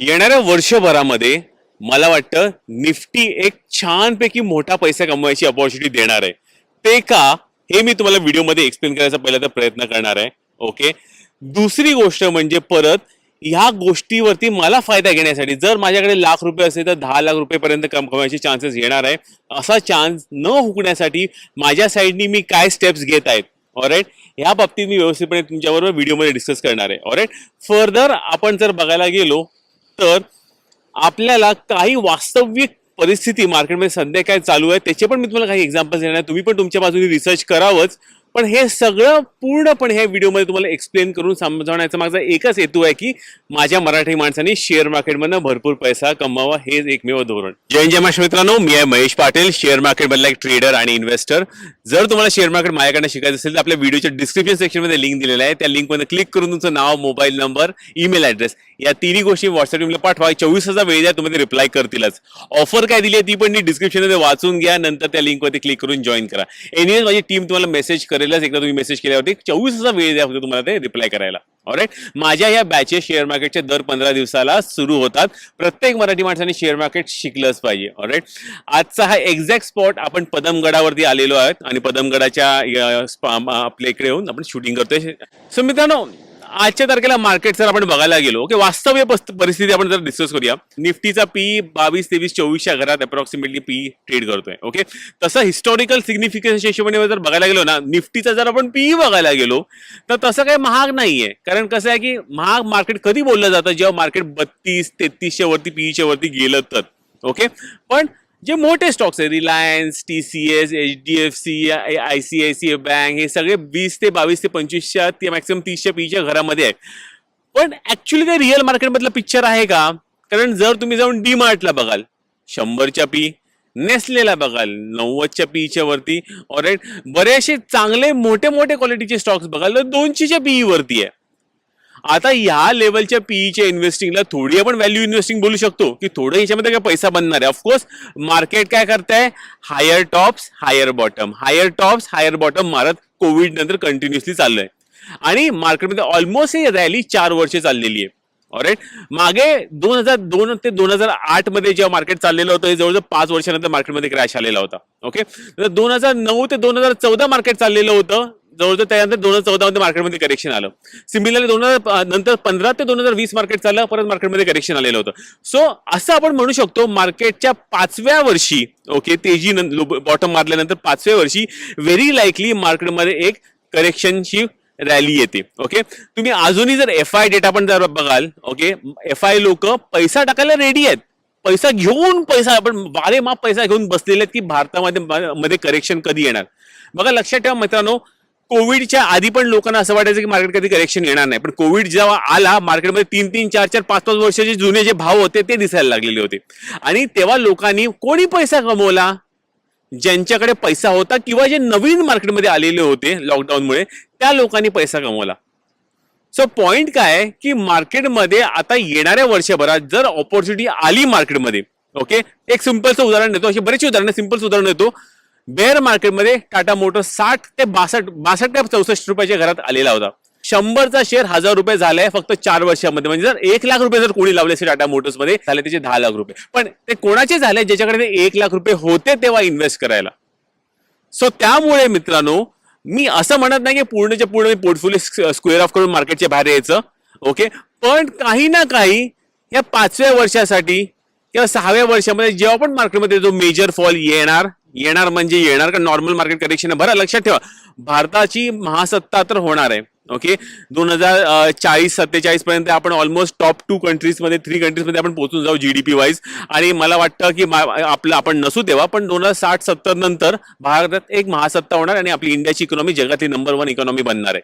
येणाऱ्या वर्षभरामध्ये मला वाटतं निफ्टी एक छानपैकी मोठा पैसा कमवायची अपॉर्च्युनिटी देणार आहे. ते का? हे मी तुम्हाला व्हिडिओमध्ये एक्सप्लेन करायचा पहिल्यांदा प्रयत्न करणार आहे. ओके दुसरी गोष्ट म्हणजे परत ह्या गोष्टीवरती मला फायदा घेण्यासाठी जर माझ्याकडे लाख रुपये असेल तर दहा लाख रुपयेपर्यंत कम कमवायचे चान्सेस येणार आहे. असा चान्स न हुकण्यासाठी माझ्या साईडनी मी काय स्टेप्स घेत आहेत? ऑराईट ह्या बाबतीत मी व्यवस्थितपणे तुमच्याबरोबर व्हिडिओमध्ये डिस्कस करणार आहे. ऑराईट फर्दर आपण जर बघायला गेलो तर आपल्याला काही वास्तविक परिस्थिती मार्केटमध्ये सध्या काय चालू आहे त्याचे पण मी तुम्हाला काही एक्झाम्पल्स देणार तुम्ही पण तुमच्या बाजूने रिसर्च करावंच. पण हे सगळं पूर्णपणे ह्या व्हिडिओमध्ये तुम्हाला एक्सप्लेन करून समजावण्याचा माझा एकच हेतू आहे की माझ्या मराठी माणसांनी शेअर मार्केटमधनं भरपूर पैसा कमवावा हेच एकमेव धोरण. जय जय माश मित्रांनो. मी आहे महेश पाटील शेअर मार्केटमधला एक ट्रेडर आणि इन्व्हेस्टर जर तुम्हाला शेअर मार्केट माझ्याकडनं शिकायचं असेल तर आपल्या व्हिडिओच्या डिस्क्रिप्शन सेक्शनमध्ये लिंक दिलेला आहे. त्या लिंकमध्ये क्लिक करून तुमचं नाव मोबाईल नंबर ईमेल ॲड्रेस या तिन्ही गोष्टी व्हॉट्सअप टीमला पाठवा. चोवीस हजार वेळ द्या तुम्ही रिप्लाय करतीलच. ऑफर काय दिली आहे ती पण मी डिस्क्रिप्शनमध्ये वाचून घ्या नंतर त्या लिंकवरती क्लिक करून जॉईन करा. एनिवेज माझी टीम तुम्हाला मेसेज करेलच. एकदा तुम्ही मेसेज केल्यावरती चोवीस हजार वेळ द्या फक्त तुम्हाला ते रिप्लाय करायला. ऑलराईट माझ्या या बॅचेस शेअर मार्केटचे दर पंधरा दिवसाला सुरू होतात. प्रत्येक मराठी माणसाने शेअर मार्केट शिकलंच पाहिजे. ऑलराईट आजचा हा एक्झॅक्ट स्पॉट आपण पदमगडावरती आलेलो आहोत. आणि पदमगडाच्या आपल्या इकडे येऊन आपण शूटिंग करतोय. सो मित्रांनो आजच्या तारखेला मार्केट जर आपण बघायला गेलो की वास्तव्य परिस्थिती आपण जर डिस्कस करूया. निफ्टीचा पी बावीस तेवीस चोवीसच्या घरात अप्रॉक्सिमेटली पी ट्रेड करतोय ओके? तसं हिस्टॉरिकल सिग्निफिकन्सच्या हिशोबाने जर बघायला गेलो ना निफ्टीचा जर आपण पी बघायला गेलो तर तसं काही महाग नाहीये. कारण कसं आहे की महाग मार्केट कधी बोललं जातं? जेव्हा मार्केट बत्तीस तेहतीसच्या वरती पीईच्या वरती गेलं तर ओके? पण जे मोठे स्टॉक्स आहेत Reliance T C S H D F C I C I C I bank हे सगळे वीस ते बावीस ते पंचवीसच्या ते मॅक्सिमम तीसच्या पीच्या घरामध्ये आहे पण ॲक्च्युली ते रिअल मार्केटमधलं पिक्चर आहे का? कारण जर तुम्ही जाऊन डी मार्टला बघाल शंभरच्या पी नेसलेला बघाल नव्वदच्या पीच्या वरती ऑरेट बरेचसे चांगले मोठे मोठे क्वालिटीचे स्टॉक्स बघाल तर दोनशेच्या पीई वरती आहे. आता ह्या लेवलच्या पीईच्या इन्व्हेस्टिंगला थोडी आपण व्हॅल्यू इन्व्हेस्टिंग बोलू शकतो. की थोडं ह्याच्यामध्ये काय पैसा बनणार आहे. ऑफकोर्स मार्केट काय करताय? Higher tops higher bottom higher tops higher bottom मारत कोविड नंतर कंटिन्युअसली चाललंय. आणि मार्केटमध्ये ऑलमोस्ट ही रॅली चार वर्ष चाललेली आहे. ऑरेट मागे दोन हजार दोन ते दोन हजार आठमध्ये जेव्हा मार्केट चाललेलं होतं हे जवळजवळ पाच वर्षानंतर मार्केटमध्ये क्रॅश आलेला होता. ओके दोन हजार नऊ ते दोन हजार चौदा मार्केट चाललेलं होतं. जवळजवळ त्यानंतर दोन हजार चौदा मध्ये मार्केटमध्ये करेक्शन आलं. सिमिलरली दोन हजार नंतर पंधरा ते दोन हजार वीस मार्केट चाललं परत मार्केटमध्ये करेक्शन आलेलं होतं. सो असं आपण म्हणू शकतो मार्केटच्या पाचव्या वर्षी ओके तेजी बॉटम मारल्यानंतर पाचव्या वर्षी व्हेरी लाईकली मार्केटमध्ये एक करेक्शनची रॅली येते ओके तुम्ही अजूनही जर एफ आय डेटा पण जर बघाल ओके एफ आय लोक पैसा टाकायला रेडी आहेत. पैसा घेऊन पैसा आपण बारे माप पैसा घेऊन बसलेले आहेत की भारतामध्ये मध्ये करेक्शन कधी येणार? बघा लक्षात ठेवा मित्रांनो कोविडच्या आधी पण लोकांना असं वाटायचं की मार्केट कधी करेक्शन येणार नाही. पण कोविड जेव्हा आला मार्केटमध्ये तीन तीन चार चार पाच पाच वर्षाचे जुने जे भाव होते ते दिसायला लागलेले होते. आणि तेव्हा लोकांनी कोणी पैसा कमवला? ज्यांच्याकडे पैसा होता किंवा जे नवीन मार्केटमध्ये आलेले होते लॉकडाऊनमुळे त्या लोकांनी पैसा कमवला. सो पॉइंट काय आहे की मार्केटमध्ये आता येणाऱ्या वर्षभरात जर ऑपॉर्च्युनिटी आली मार्केटमध्ये ओके एक सिम्पलचं उदाहरण देतो. अशी बरेचशी उदाहरणं सिंपल उदाहरण देतो. बेअर मार्केटमध्ये टाटा मोटर्स साठ ते बासष्ट बासष्ट ते चौसष्ट रुपयाच्या घरात आलेला होता. शंभरचा शेअर हजार रुपये झालाय फक्त चार वर्षामध्ये. म्हणजे जर एक लाख रुपये जर कोणी लावले असेल टाटा मोटर्समध्ये झाले त्याचे दहा लाख रुपये. पण ते कोणाचे झाले ज्याच्याकडे ते एक लाख रुपये होते तेव्हा इन्व्हेस्ट करायला? सो त्यामुळे मित्रांनो मी असं म्हणत नाही की पूर्णच्या पूर्ण मी पोर्टफोलिओ स्क्वेअर ऑफ करून मार्केटच्या बाहेर यायचं ओके पण काही ना काही या पाचव्या वर्षासाठी किंवा सहाव्या वर्षामध्ये जेव्हा पण मार्केटमध्ये जो मेजर फॉल येणार येणार म्हणजे येणार का नॉर्मल मार्केट करेक्शन बरं लक्षात ठेवा. भारताची महासत्ता तर होणार आहे ओके दोन हजार चाळीस सत्तेचाळीस पर्यंत आपण ऑलमोस्ट टॉप टू कंट्रीजमध्ये थ्री कंट्रीजमध्ये आपण पोहोचून जाऊ जी डीपी वाईज आणि मला वाटतं की आपलं आपण नसू तेव्हा पण दोन हजार साठ सत्तर नंतर भारतात एक महासत्ता होणार आणि आपली इंडियाची इकॉनॉमी जगातली नंबर वन इकॉनॉमी बनणार आहे.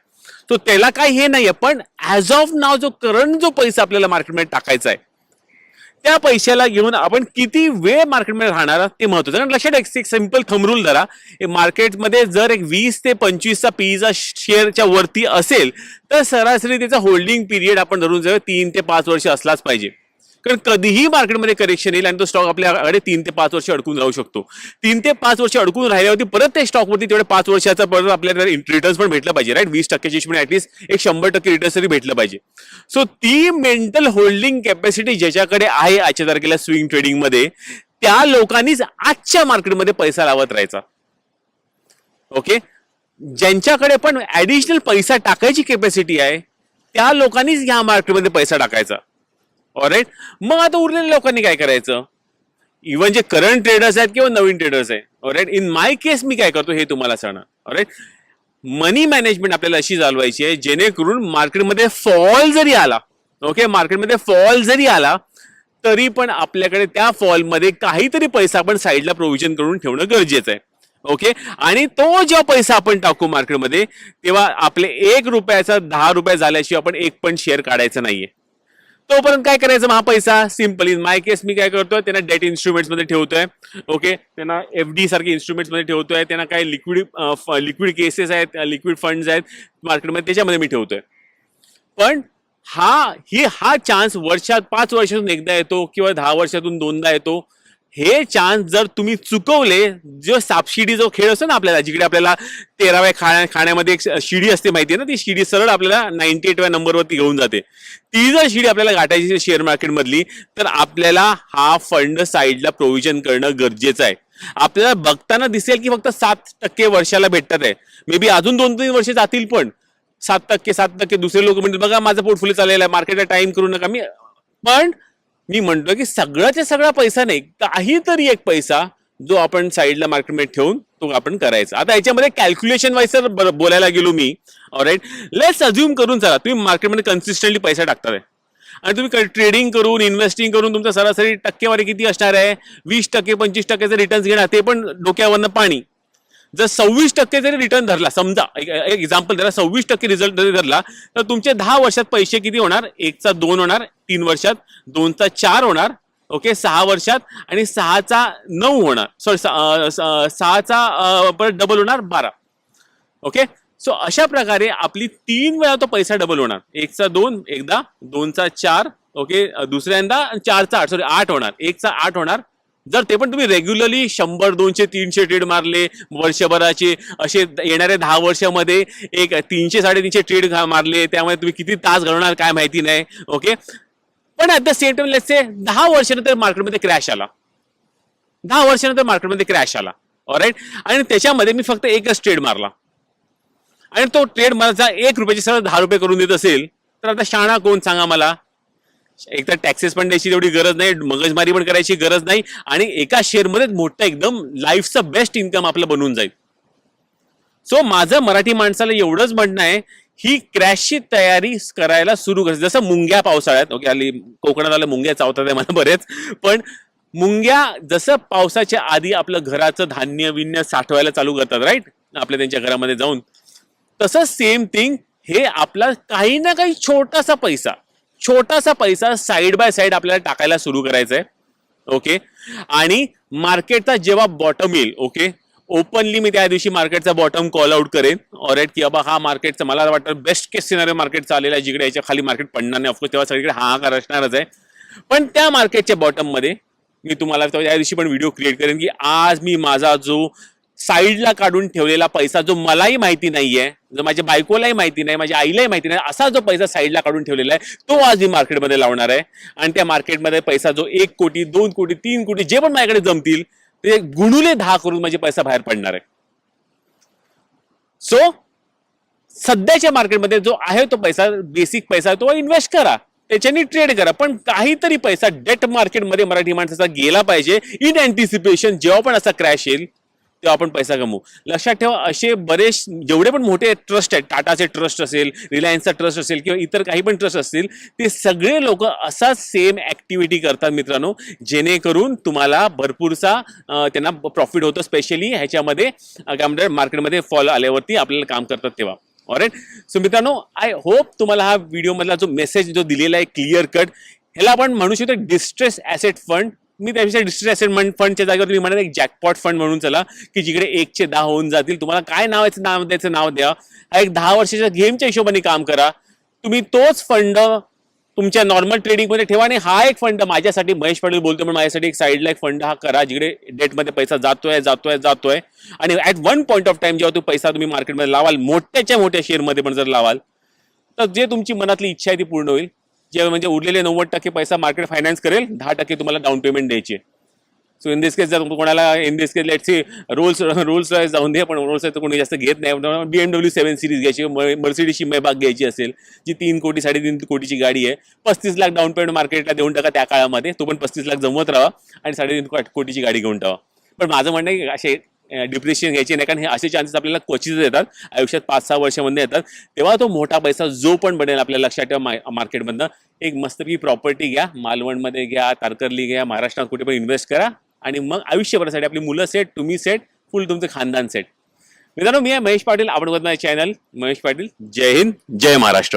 तो त्याला काही हे नाहीये पण ॲज ऑफ नाव जो करंट जो पैसा आपल्याला मार्केटमध्ये टाकायचा आहे त्या पैशाला घेऊन आपण किती वेळ मार्केटमध्ये राहणार ते महत्वाचं कारण लक्षात ठेवा, एक सिंपल थमरूल धरा मार्केटमध्ये जर एक वीस ते पंचवीसचा पीचा शेअरच्या वरती असेल तर सरासरी त्याचा होल्डिंग पिरियड आपण धरून जाऊ तीन ते पाच वर्ष असलाच पाहिजे. कारण कधीही मार्केटमध्ये करेक्शन येईल आणि तो स्टॉक आपल्याकडे तीन ते पाच वर्ष अडकून राहू शकतो. तीन ते पाच वर्ष अडकून राहिल्यावरती परत त्या स्टॉकवरती तेवढे पाच वर्षाचा परत आपल्याला रिटर्न्स पण भेटला पाहिजे राईट वीस टक्क्याची पण ऍटलीस्ट एक शंभर टक्के रिटर्न्स तरी भेटलं पाहिजे. सो ती मेंटल होल्डिंग कॅपॅसिटी ज्याच्याकडे आहे आजच्या तारखेला स्विंग ट्रेडिंगमध्ये त्या लोकांनीच आजच्या मार्केटमध्ये पैसा लावत राहायचा. ओके ज्यांच्याकडे पण ऍडिशनल पैसा टाकायची कॅपॅसिटी आहे त्या लोकांनीच या मार्केटमध्ये पैसा टाकायचा. ऑलराईट मग आता उरलेल्या लोकांनी काय करायचं? इव्हन जे करंट ट्रेडर्स आहेत किंवा नवीन ट्रेडर्स आहे. ऑलराईट इन माय केस मी काय करतो हे तुम्हाला सांगणार. ऑलराईट मनी मॅनेजमेंट आपल्याला अशी चालवायची आहे जेणेकरून मार्केटमध्ये फॉल जरी आला ओके मार्केटमध्ये फॉल जरी आला तरी पण आपल्याकडे त्या फॉलमध्ये काहीतरी पैसा आपण साईडला प्रोव्हिजन करून ठेवणं गरजेचं आहे. ओके आणि तो जेव्हा पैसा आपण टाकू मार्केटमध्ये तेव्हा आपले एक रुपयाचा दहा रुपये झाल्याशिवाय आपण एक पण शेअर काढायचा नाहीये. तोपर्यंत काय करायचं? हा पैसा सिंपल इन माय केस मी काय करतोय त्यांना डेट इन्स्ट्रुमेंट्समध्ये ठेवतोय ओके त्यांना एफ डी सारखे इन्स्ट्रुमेंट्समध्ये ठेवतोय त्यांना काय लिक्विड लिक्विड केसेस आहेत लिक्विड फंड्स आहेत मार्केटमध्ये त्याच्यामध्ये मी ठेवतोय. पण हा ही हा चान्स वर्षात पाच वर्षातून एकदा येतो किंवा दहा वर्षातून दोनदा येतो हे चान्स जर तुम्ही चुकवले जो सापशिडी जो खेळ असतो ना आपल्याला जिकडे आपल्याला तेराव्या खाण्या खाण्यामध्ये एक शिडी असते माहिती आहे ना ती शिडी सरळ आपल्याला नाईन्टी एटव्या नंबरवरती घेऊन जाते. ती जर शिडी आपल्याला गाठायची शेअर मार्केटमधली तर आपल्याला हा फंड साईडला प्रोव्हिजन करणं गरजेचं आहे. आपल्याला बघताना दिसेल की फक्त सात टक्के वर्षाला भेटतात आहे. मे बी अजून दोन तीन वर्ष जातील पण. सात टक्के सात टक्के दुसरे लोक म्हणतात बघा माझं पोर्टफोलिओ चाललेला आहे मार्केटला टाइम करू नका. मी पण मी म्हणतो की सगळ्याच्या सगळा पैसा नाही काहीतरी एक पैसा जो आपण साईडला मार्केटमध्ये ठेवून तो आपण करायचा. आता याच्यामध्ये कॅल्क्युलेशन वाईज जर बोलायला गेलो मी. राईट लेट्स अज्युम करून चला तुम्ही मार्केटमध्ये कन्सिस्टंटली पैसा टाकताय. आणि तुम्ही ट्रेडिंग करून इन्व्हेस्टिंग करून तुमचा सरासरी टक्केवारी किती असणार आहे? वीस टक्के पंचवीस टक्क्याचे रिटर्न्स घेणार ते पण डोक्यावरनं पाणी. जर सव्वीस टक्के जरी रिटर्न धरला समजा एक एक्झाम्पल त्याला सव्वीस टक्के रिझल्ट जरी धरला तर तुमचे दहा वर्षात पैसे किती होणार? एकचा दोन होणार तीन वर्षात दोनचा चार होणार ओके सहा वर्षात आणि सहाचा नऊ होणार सॉरी सहाचा परत डबल होणार बारा ओके सो अशा प्रकारे आपली तीन वेळा तो पैसा डबल होणार. एकचा दोन एकदा दोनचा चार ओके दुसऱ्यांदा चारचा आठ सॉरी आठ होणार. एकचा आठ होणार जर ते पण तुम्ही रेग्युलरली शंभर दोनशे तीनशे ट्रेड मारले वर्षभराचे असे येणाऱ्या दहा वर्षामध्ये एक तीनशे साडेतीनशे ट्रेड मारले त्यामुळे तुम्ही किती तास घडवणार काय माहिती नाही ओके पण at the same time let's say दहा वर्षानंतर मार्केटमध्ये क्रॅश आला. दहा वर्षानंतर मार्केटमध्ये क्रॅश आला ऑराईट आणि त्याच्यामध्ये मी फक्त एकच ट्रेड मारला. आणि तो ट्रेड माझा एक रुपयाचे सरळ दहा रुपये करून देत असेल तर आता शाणा कोण सांगा मला? एक तर टॅक्सेस पण द्यायची तेवढी गरज नाही मगजमारी पण करायची गरज नाही आणि एका शेअरमध्येच मोठं एकदम लाईफचं बेस्ट इन्कम आपलं बनून जाईल. सो माझं मराठी माणसाला एवढंच म्हणणं आहे ही क्रॅशची तयारी करायला सुरू करायची जसं मुंग्या पावसाळ्यात ओके आली कोकणात आलं मुंग्या चावतात आहे मला बरेच पण मुंग्या जसं पावसाच्या आधी आपलं घराचं धान्य विन्य साठवायला चालू करतात राईट आपल्या त्यांच्या घरामध्ये जाऊन. तसं सेम थिंग हे आपला काही ना काही छोटासा पैसा. छोटासा पैसा साईड बाय साईड आपल्याला टाकायला सुरू करायचा आहे ओके आणि मार्केटचा जेव्हा बॉटम येईल ओके ओपनली मी त्या दिवशी मार्केटचा बॉटम कॉल आउट करेन. ऑरेट की बाबा हा मार्केटचा मला वाटतं बेस्ट केस सिनारिओ मार्केट चाललेला आहे जिकडे याच्या खाली मार्केट पडणार नाही. ऑफकोर्स तेव्हा सगळीकडे हाहाकार असणारच आहे. पण त्या मार्केटच्या बॉटममध्ये मी तुम्हाला त्या दिवशी पण व्हिडिओ क्रिएट करेन की आज मी माझा जो साईडला काढून ठेवलेला पैसा जो मलाही माहिती नाहीये जो माझ्या बायकोलाही माहिती नाही माझ्या आईलाही माहिती नाही असा जो पैसा साईडला काढून ठेवलेला आहे तो आज मी मार्केटमध्ये लावणार आहे. आणि त्या मार्केटमध्ये पैसा जो एक कोटी दोन कोटी तीन कोटी जे पण माझ्याकडे जमतील ते गुणुले दहा करून माझे पैसा बाहेर पडणार आहे. सो सध्याच्या मार्केटमध्ये जो आहे तो पैसा बेसिक पैसा तो इन्व्हेस्ट करा. त्याच्यानी ट्रेड करा. पण काहीतरी पैसा डेट मार्केटमध्ये मराठी माणसाचा गेला पाहिजे. इन अँटिसिपेशन जेव्हा पण असा क्रॅश येईल तेव्हा आपण पैसा कमवू. लक्षात ठेवा असे बरेच जेवढे पण मोठे ट्रस्ट आहेत टाटाचे ट्रस्ट असेल रिलायन्सचा ट्रस्ट असेल किंवा इतर काही पण ट्रस्ट असतील ते सगळे लोक असाच सेम ऍक्टिव्हिटी करतात मित्रांनो जेणेकरून तुम्हाला भरपूरसा त्यांना प्रॉफिट होतं स्पेशली ह्याच्यामध्ये काय म्हणतात मार्केटमध्ये फॉल आल्यावरती आपल्याला काम करतात तेव्हा. ऑरेट सो मित्रांनो आय होप तुम्हाला हा व्हिडिओमधला जो मेसेज जो दिलेला आहे क्लिअर कट ह्याला आपण म्हणू शकतो डिस्ट्रेस ॲसेट फंड मी त्यापेक्षा असेट ॲसेट फंडच्या जागेवर मी म्हणत एक जॅकपॉट फंड म्हणून चला की जिकडे एकचे दहा होऊन जातील तुम्हाला काय नाव याचं नाव द्यायचं नाव द्या. हा एक दहा वर्षाच्या गेमच्या हिशोबाने काम करा. तुम्ही तोच फंड तुमच्या नॉर्मल ट्रेडिंगमध्ये ठेवा आणि हा एक फंड माझ्यासाठी महेश पाटील बोलतो म्हणून माझ्यासाठी एक साईडला एक फंड हा करा जिकडे डेटमध्ये पैसा जातोय जातोय जातोय. आणि at one point of time जेव्हा तो पैसा तुम्ही मार्केटमध्ये लावाल मोठ्याच्या मोठ्या शेअरमध्ये पण जर लावाल तर जे तुमची मनातली इच्छा आहे ती पूर्ण होईल. जे म्हणजे उरलेले नव्वद टक्के पैसा मार्केट फायनान्स करेल दहा टक्के तुम्हाला डाऊन पेमेंट द्यायचे सो इन दिस केस जर कोणाला in this case let see Rolls Rolls Royce जाऊन दे पण रोल्स तर कोणी जास्त घेत नाही. बी एमडब्ल्यू सेवन सिरीज घ्यायची मर्सिडीची मैबाग घ्यायची असेल जी तीन कोटी साडेतीन कोटीची गाडी आहे पस्तीस लाख डाऊन पेमेंट मार्केटला देऊन टाका त्या काळामध्ये तो पण पस्तीस लाख जमवत राहा आणि साडेतीन कोटीची गाडी घेऊन टाका पण माझं म्हणणं आहे असे डिप्रेशन घ्यायचे नाही. कारण हे असे चान्सेस आपल्याला क्वचितच येतात. आयुष्यात पाच सहा वर्षामध्ये येतात. तेव्हा तो मोठा पैसा जो पण बनेल आपल्या लक्षात ठेवा मा- मार्केटमधनं एक मस्तपैकी प्रॉपर्टी घ्या. मालवणमध्ये घ्या तारकर्ली घ्या महाराष्ट्रात कुठे पण इन्व्हेस्ट करा. आणि मग आयुष्यभरासाठी आपली मुलं सेट तुम्ही सेट फुल तुमचं खानदान सेट मित्रांनो मी आहे महेश पाटील. आपण बघत चॅनल महेश पाटील जय हिंद जय महाराष्ट्र.